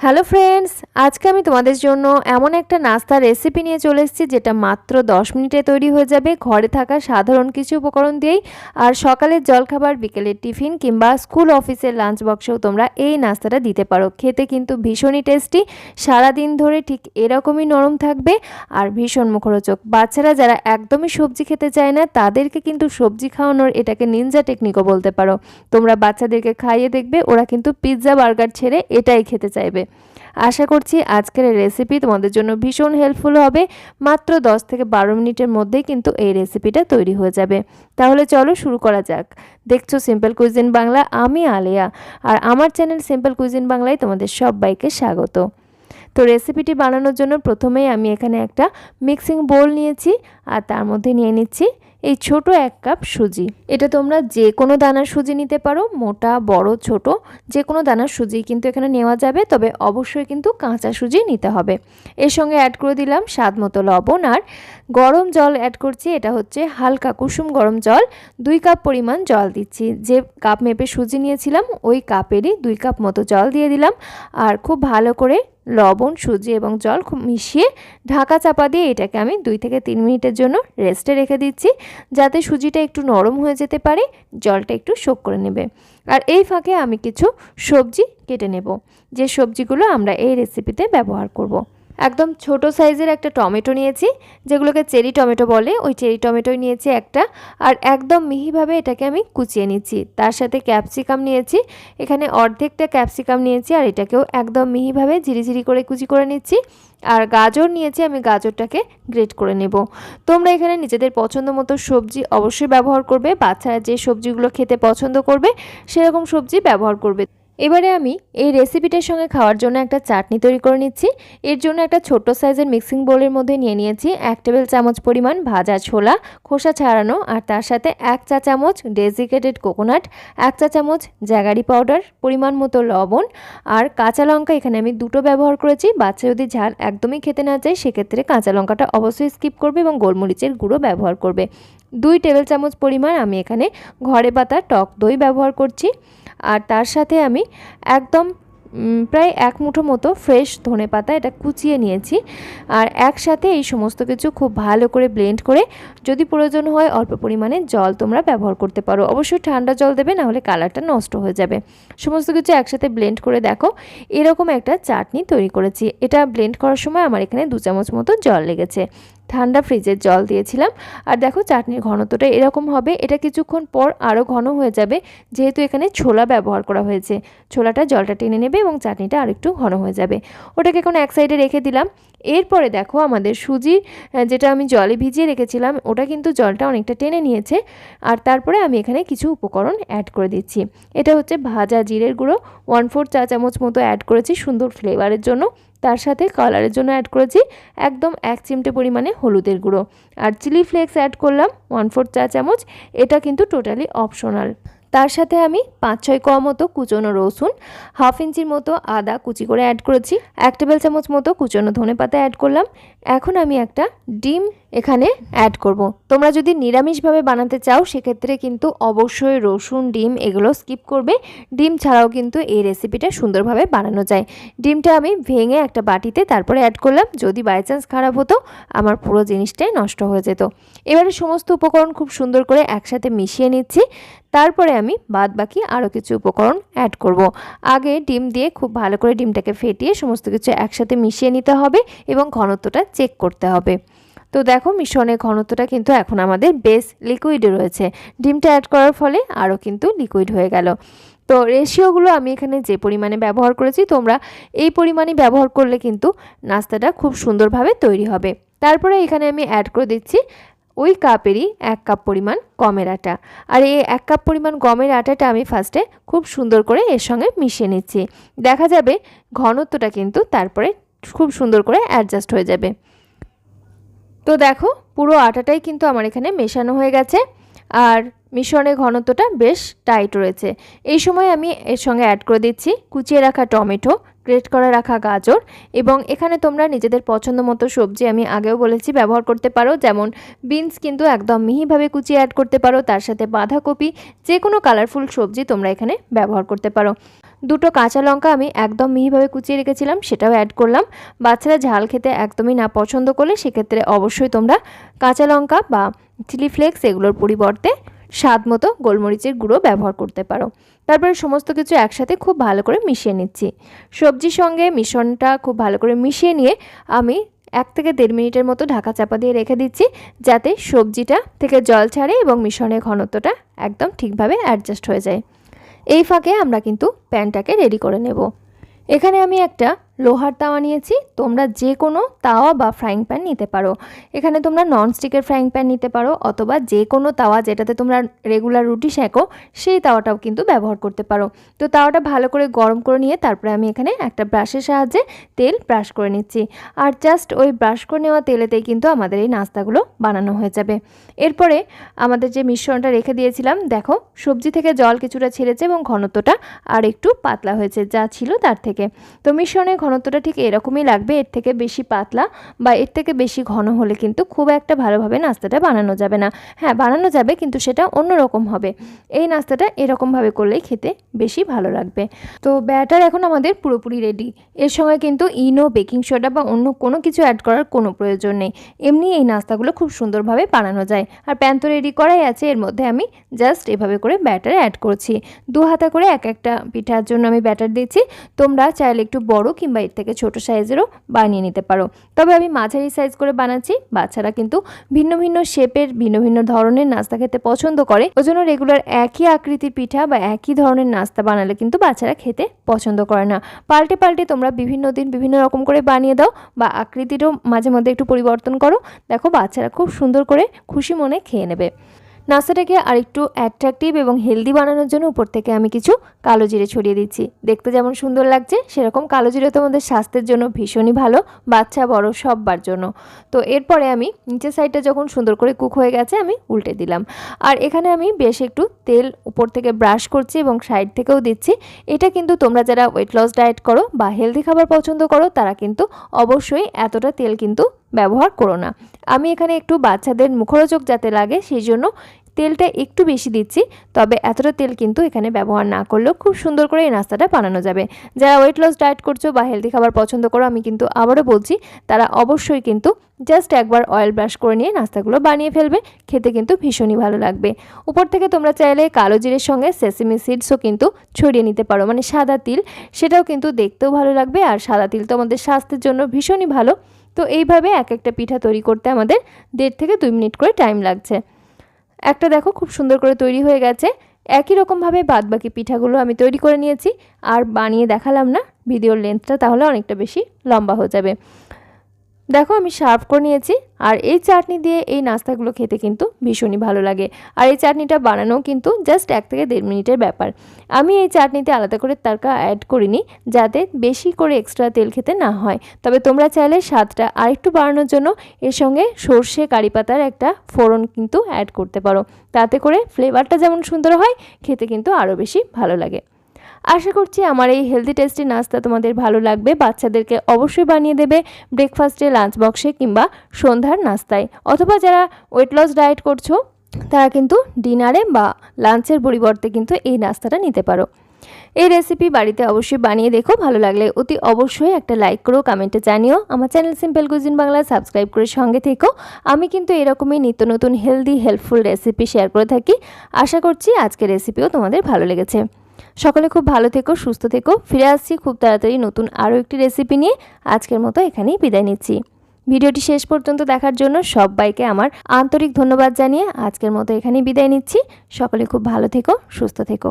Hello friends আজকে আমি তোমাদের জন্য এমন একটা নাস্তার রেসিপি নিয়ে চলে এসেছি, যেটা মাত্র 10 মিনিটে তৈরি হয়ে যাবে। ঘরে থাকা সাধারণ কিছু উপকরণ দিয়েই। আর সকালের জলখাবার, বিকেলের টিফিন কিংবা স্কুল অফিসের লাঞ্চ বক্সেও তোমরা এই নাস্তাটা দিতে পারো। খেতে কিন্তু ভীষণই টেস্টি সারাদিন ধরে ঠিক এরকমই নরম থাকবে। আর ভীষণ মুখরোচক। বাচ্চারা যারা একদমই সবজি খেতে চায় না, তাদেরকে কিন্তু সবজি খাওয়ানোর এটাকে নিনজা টেকনিকও বলতে পারো। তোমরা বাচ্চাদেরকে খাইয়ে দেখবে, ওরা কিন্তু পিৎজা বার্গার ছেড়ে এটাই খেতে চাইবে। আশা করছি আজকের এই রেসিপি তোমাদের জন্য ভীষণ হেল্পফুল হবে। মাত্র 10 থেকে বারো মিনিটের মধ্যেই কিন্তু এই রেসিপিটা তৈরি হয়ে যাবে। তাহলে চলো শুরু করা যাক। দেখছ সিম্পল কুইজিন বাংলা আমি আলেয়া। আর আমার চ্যানেল সিম্পল কুইজিন বাংলায় তোমাদের সবাইকে স্বাগত। তো রেসিপিটি বানানোর জন্য প্রথমেই আমি এখানে একটা মিক্সিং বোল নিয়েছি আর তার মধ্যে নিয়ে নিচ্ছি এই ছোট এক কাপ সুজি। এটা তোমরা যে কোনো দানার সুজি নিতে পারো, মোটা, বড়, ছোট যে কোনো দানার সুজি কিন্তু এখানে নেওয়া যাবে, তবে অবশ্যই কিন্তু কাঁচা সুজি নিতে হবে। এর সঙ্গে অ্যাড করে দিলাম স্বাদ মতো লবণ আর গরম জল অ্যাড করছি, এটা হচ্ছে হালকা কুসুম গরম জল, দুই কাপ পরিমাণ জল দিচ্ছি। যে কাপ মেপে সুজি নিয়েছিলাম, ওই কাপেরই দুই কাপ মতো জল দিয়ে দিলাম আর খুব ভালো করে লবণ, সুজি এবং জল খুব মিশিয়ে ঢাকা চাপা দিয়ে এটাকে আমি দুই থেকে তিন মিনিটের জন্য রেস্টে রেখে দিচ্ছি যাতে সুজিটা একটু নরম হয়ে যেতে পারে, জলটা একটু শোক করে নেবে আর এই ফাঁকে আমি কিছু সবজি কেটে নেব, যে সবজিগুলো আমরা এই রেসিপিতে ব্যবহার করব। একদম ছোট সাইজের একটা টমেটো নিয়েছি, যেগুলোকে চেরি টমেটো বলে। ওই চেরি টমেটোই নিয়েছি একটা। আর একদম মিহিভাবে এটাকে আমি কুচিয়ে নিচ্ছি। তার সাথে ক্যাপসিকাম নিয়েছি। এখানে অর্ধেকটা ক্যাপসিকাম নিয়েছি আর এটাকেও একদম মিহিভাবে ঝিরিঝিরি করে কুচি করে নিচ্ছি। আর গাজর নিয়েছি, আমি গাজরটাকে গ্রেট করে নেব। তোমরা এখানে নিজেদের পছন্দ মতো সবজি অবশ্যই ব্যবহার করবে। বাচ্চারা যে সবজিগুলো খেতে পছন্দ করবে, সেরকম সবজি ব্যবহার করবে। এবারে আমি এই রেসিপিটার সঙ্গে খাওয়ার জন্য একটা চাটনি তৈরি করে নিচ্ছি। এর জন্য একটা ছোট্ট সাইজের মিক্সিং বোলের মধ্যে নিয়ে নিয়েছি এক টেবিল চামচ পরিমাণ ভাজা ছোলা, খোসা ছাড়ানো, আর তার সাথে এক চা চামচ ডেজিকেটেড কোকোনাট এক চা চামচ জ্যাগারি পাউডার পরিমাণ মতো লবণ, আর কাঁচা লঙ্কা এখানে আমি দুটো ব্যবহার করেছি। বাচ্চা যদি ঝাল একদমই খেতে না চায়, সেক্ষেত্রে কাঁচা লঙ্কাটা অবশ্যই স্কিপ করবে এবং গোলমরিচের গুঁড়ো ব্যবহার করবে। দুই টেবিল চামচ পরিমাণ আমি এখানে ঘরে পাতা টক দই ব্যবহার করছি। আর তার সাথে আমি একদম প্রায় এক মুঠো মতো ফ্রেশ ধনে পাতা এটা কুচিয়ে নিয়েছি। আর একসাথে এই সমস্ত কিছু খুব ভালো করে ব্লেন্ড করে যদি প্রয়োজন হয় অল্প পরিমাণে জল তোমরা ব্যবহার করতে পারো। অবশ্যই ঠান্ডা জল দেবে নাহলে কালারটা নষ্ট হয়ে যাবে। সমস্ত কিছু একসাথে ব্লেন্ড করে দেখো, এরকম একটা চাটনি তৈরি করেছি। এটা ব্লেন্ড করার সময় আমার এখানে দু চামচ মতো জল লেগেছে। ঠান্ডা ফ্রিজের জল দিয়েছিলাম। আর দেখো চাটনির ঘনত্বটা এরকম হবে। এটা কিছুক্ষণ পর আরও ঘন হয়ে যাবে। যেহেতু এখানে ছোলা ব্যবহার করা হয়েছে। ছোলাটা জলটা টেনে নেবে এবং চাটনিটা আরেকটু ঘন হয়ে যাবে। ওটাকে এখন এক সাইডে রেখে দিলাম। এরপরে দেখো আমাদের সুজি যেটা আমি জলে ভিজিয়ে রেখেছিলাম, ওটা কিন্তু জলটা অনেকটা টেনে নিয়েছে। আর তারপরে আমি এখানে কিছু উপকরণ অ্যাড করে দিচ্ছি। এটা হচ্ছে ভাজা জিরের গুঁড়ো। ওয়ান ফোর চা চামচ মতো অ্যাড করেছি সুন্দর ফ্লেভারের জন্য। তার সাথে কালারের জন্য অ্যাড করেছি একদম এক চিমটে পরিমাণে হলুদের গুঁড়ো। আর চিলি ফ্লেক্স অ্যাড করলাম ওয়ান ফোর চা চামচ, এটা কিন্তু টোটালি অপশনাল তার সাথে আমি পাঁচ ছয় কোয়া মতো কুচনো রসুন হাফ ইঞ্চির মতো আদা কুচি করে অ্যাড করেছি, এক টেবিল চামচ মতো কুচনো ধনে পাতা অ্যাড করলাম। এখন আমি একটা ডিম এখানে অ্যাড করব। তোমরা যদি নিরামিষভাবে বানাতে চাও, সেক্ষেত্রে কিন্তু অবশ্যই রসুন, ডিম এগুলো স্কিপ করবে। ডিম ছাড়াও কিন্তু এই রেসিপিটা সুন্দরভাবে বানানো যায়। ডিমটা আমি ভেঙে একটা বাটিতে তারপরে অ্যাড করলাম। যদি বাই চান্স খারাপ হতো, আমার পুরো জিনিসটাই নষ্ট হয়ে যেত। এবারে সমস্ত উপকরণ খুব সুন্দর করে একসাথে মিশিয়ে নিচ্ছি। তারপরে আমি বাদ বাকি আরও কিছু উপকরণ অ্যাড করব। আগে ডিম দিয়ে খুব ভালো করে ডিমটাকে ফেটিয়ে সমস্ত কিছু একসাথে মিশিয়ে নিতে হবে এবং ঘনত্বটা চেক করতে হবে। তো দেখো মিশ্রণের ঘনত্বটা কিন্তু এখন আমাদের বেশ লিকুইড রয়েছে। ডিমটা অ্যাড করার ফলে আরও কিন্তু লিকুইড হয়ে গেল। তো রেশিওগুলো আমি এখানে যে পরিমাণে ব্যবহার করেছি, তোমরা এই পরিমাণে ব্যবহার করলে কিন্তু নাস্তাটা খুব সুন্দরভাবে তৈরি হবে। তারপরে এখানে আমি অ্যাড করে দিচ্ছি ওই কাপেরই এক কাপ পরিমাণ গমের আটা। আর এই এক কাপ পরিমাণ গমের আটাটা আমি ফার্স্টে খুব সুন্দর করে এর সঙ্গে মিশিয়ে নিচ্ছি। দেখা যাবে ঘনত্বটা কিন্তু তারপরে খুব সুন্দর করে অ্যাডজাস্ট হয়ে যাবে। তো দেখো, পুরো আটাটাই কিন্তু আমার এখানে মেশানো হয়ে গেছে। আর মিশ্রণের ঘনত্বটা বেশ টাইট রয়েছে। এই সময় আমি এর সঙ্গে অ্যাড করে দিচ্ছি কুচিয়ে রাখা টমেটো গ্রেট করে রাখা গাজর এবং এখানে তোমরা নিজেদের পছন্দ মতো সবজি আমি আগেও বলেছি ব্যবহার করতে পারো। যেমন বিনস কিন্তু একদম মিহিভাবে কুচিয়ে অ্যাড করতে পারো। তার সাথে বাঁধাকপি যে কোনো কালারফুল সবজি তোমরা এখানে ব্যবহার করতে পারো। দুটো কাঁচা লঙ্কা আমি একদম মিহিভাবে কুচিয়ে রেখেছিলাম, সেটাও অ্যাড করলাম। বাচ্চারা ঝাল খেতে একদমই না পছন্দ করলে সেক্ষেত্রে অবশ্যই তোমরা কাঁচা লঙ্কা বা চিলি ফ্লেক্স এগুলোর পরিবর্তে স্বাদ মতো গোলমরিচের গুঁড়ো ব্যবহার করতে পারো। তারপরে সমস্ত কিছু একসাথে খুব ভালো করে মিশিয়ে নিচ্ছি। সবজির সঙ্গে মিশ্রণটা খুব ভালো করে মিশিয়ে নিয়ে আমি এক থেকে দেড় মিনিটের মতো ঢাকা চাপা দিয়ে রেখে দিচ্ছি, যাতে সবজিটা থেকে জল ছাড়ে এবং মিশ্রণের ঘনত্বটা একদম ঠিকভাবে অ্যাডজাস্ট হয়ে যায়। এই ফাঁকে আমরা কিন্তু প্যানটাকে রেডি করে নেব। এখানে আমি একটা লোহার তাওয়া নিয়েছি। তোমরা যে কোনো তাওয়া বা ফ্রাইং প্যান নিতে পারো। এখানে তোমরা ননস্টিকের ফ্রাইং প্যান নিতে পারো অথবা যে কোনো তাওয়া যেটাতে তোমরা রেগুলার রুটি সেঁকো, সেই তাওয়াটাও কিন্তু ব্যবহার করতে পারো। তো তাওয়াটা ভালো করে গরম করে নিয়ে তারপরে আমি এখানে একটা ব্রাশের সাহায্যে তেল ব্রাশ করে নিচ্ছি। আর জাস্ট ওই ব্রাশ করে নেওয়া তেলেতেই কিন্তু আমাদের এই নাস্তাগুলো বানানো হয়ে যাবে। এরপরে আমাদের যে মিশ্রণটা রেখে দিয়েছিলাম, দেখো, সবজি থেকে জল কিছুটা ছেড়েছে এবং ঘনত্বটা আর একটু পাতলা হয়েছে, যা ছিল তার থেকে। তো মিশ্রণের ঘনত্বটা ঠিক এরকমই লাগবে, এর থেকে বেশি পাতলা বা এর থেকে বেশি ঘন হলে কিন্তু খুব একটা ভালোভাবে নাস্তাটা বানানো যাবে না। হ্যাঁ বানানো যাবে কিন্তু সেটা অন্যরকম হবে। এই নাস্তাটা এরকমভাবে করলেই খেতে বেশি ভালো লাগবে। তো ব্যাটার এখন আমাদের পুরোপুরি রেডি এর সঙ্গে কিন্তু ইনো, বেকিং সোডা বা অন্য কোনো কিছু অ্যাড করার কোনো প্রয়োজন নেই। এমনি এই নাস্তাগুলো খুব সুন্দরভাবে বানানো যায়। আর প্যান তো রেডি করাই আছে, এর মধ্যে আমি জাস্ট এভাবে করে ব্যাটার অ্যাড করছি। দু হাতা করে এক একটা পিঠার জন্য আমি ব্যাটার দিচ্ছি। তোমরা চাইলে একটু বড় কিংবা এর থেকে ছোট সাইজেরও বানিয়ে নিতে পারো। তবে আমি মাঝারি সাইজ করে বানাচ্ছি, বাচ্চারা কিন্তু ভিন্ন ভিন্ন শেপের, ভিন্ন ভিন্ন ধরনের নাস্তা খেতে পছন্দ করে। ওই জন্য রেগুলার একই আকৃতির পিঠা বা একই ধরনের নাস্তা বানালে কিন্তু বাচ্চারা খেতে পছন্দ করে না। পাল্টে পাল্টে তোমরা বিভিন্ন দিন বিভিন্ন রকম করে বানিয়ে দাও বা আকৃতিরও মাঝে মধ্যে একটু পরিবর্তন করো। দেখো বাচ্চারা খুব সুন্দর করে খুশি মনে খেয়ে নেবে। নাস্তাটাকে আরেকটু অ্যাট্রাকটিভ এবং হেলদি বানানোর জন্য উপর থেকে আমি কিছু কালো জিরে ছড়িয়ে দিচ্ছি। দেখতে যেমন সুন্দর লাগছে, সেরকম কালো জিরে তোমাদের স্বাস্থ্যের জন্য ভীষণই ভালো, বাচ্চা, বড়, সববার জন্য। তো এরপরে আমি নিচের সাইডটা যখন সুন্দর করে কুক হয়ে গেছে, আমি উল্টে দিলাম। আর এখানে আমি বেশ একটু তেল উপর থেকে ব্রাশ করছি এবং সাইড থেকেও দিচ্ছি। এটা কিন্তু তোমরা যারা ওয়েট লস ডায়েট করো বা হেলদি খাবার পছন্দ করো, তারা কিন্তু অবশ্যই এতটা তেল কিন্তু ব্যবহার করো না। আমি এখানে একটু বাচ্চাদের মুখরোচক যাতে লাগে, সেই জন্য তেলটা একটু বেশি দিচ্ছি। তবে এতটা তেল কিন্তু এখানে ব্যবহার না করলেও খুব সুন্দর করে এই নাস্তাটা বানানো যাবে। যারা ওয়েট লস ডায়েট করছ বা হেলদি খাবার পছন্দ করো, আমি কিন্তু আবারও বলছি, তারা অবশ্যই কিন্তু জাস্ট একবার অয়েল ব্রাশ করে নিয়ে নাস্তাগুলো বানিয়ে ফেলবে। খেতে কিন্তু ভীষণই ভালো লাগবে। উপর থেকে তোমরা চাইলে কালো জিরের সঙ্গে সেসিমি সিডসও কিন্তু ছড়িয়ে নিতে পারো। মানে সাদা তিল, সেটাও কিন্তু দেখতেও ভালো লাগবে। আর সাদা তিল তো আমাদের স্বাস্থ্যের জন্য ভীষণই ভালো। তো এইভাবে এক একটা পিঠা তৈরি করতে আমাদের দেড় থেকে দুই মিনিট করে টাইম লাগছে। একটা দেখো খুব সুন্দর করে তৈরি হয়ে গেছে। একই রকমভাবে বাদবাকি পিঠাগুলো আমি তৈরি করে নিয়েছি। আর বানিয়ে দেখালাম না, ভিডিওর লেন্থটা তাহলে অনেকটা বেশি লম্বা হয়ে যাবে। দেখো আমি সার্ভ করে নিয়েছি, আর এই চাটনি দিয়ে এই নাস্তাগুলো খেতে কিন্তু ভীষণই ভালো লাগে। আর এই চাটনিটা বানানোও কিন্তু জাস্ট এক থেকে দেড় মিনিটের ব্যাপার। আমি এই চাটনিতে আলাদা করে তারকা অ্যাড করিনি, যাতে বেশি করে এক্সট্রা তেল খেতে না হয়। তবে তোমরা চাইলে স্বাদটা আরেকটু বাড়ানোর জন্য এর সঙ্গে সর্ষে কারি পাতার একটা ফোড়ন কিন্তু অ্যাড করতে পারো। তাতে করে ফ্লেভারটা যেমন সুন্দর হয়, খেতে কিন্তু আরও বেশি ভালো লাগে। আশা করছি আমার এই হেলদি টেস্টি নাস্তা তোমাদের ভালো লাগবে। বাচ্চাদেরকে অবশ্যই বানিয়ে দেবে ব্রেকফাস্টে লাঞ্চ বক্সে কিংবা সন্ধ্যার নাস্তায়। অথবা যারা ওয়েট লস ডায়েট করছ, তারা কিন্তু ডিনারে বা লাঞ্চের পরিবর্তে কিন্তু এই নাস্তাটা নিতে পারো। এই রেসিপি বাড়িতে অবশ্যই বানিয়ে দেখো, ভালো লাগলে অতি অবশ্যই একটা লাইক করো কমেন্টে জানিও। আমার channel simple cuisine Bangla subscribe করে সঙ্গে থেকো। আমি কিন্তু এরকমই নিত্য নতুন হেলদি হেল্পফুল রেসিপি শেয়ার করে থাকি। আশা করছি আজকের রেসিপিও তোমাদের ভালো লেগেছে। সকলে খুব ভালো থেকো, সুস্থ থেকো। ফিরে আসছি খুব তাড়াতাড়ি নতুন আরও একটি রেসিপি নিয়ে। আজকের মতো এখানেই বিদায় নিচ্ছি। ভিডিওটি শেষ পর্যন্ত দেখার জন্য সবাইকে আমার আন্তরিক ধন্যবাদ জানিয়ে আজকের মতো এখানেই বিদায় নিচ্ছি। সকলে খুব ভালো থেকো, সুস্থ থেকো।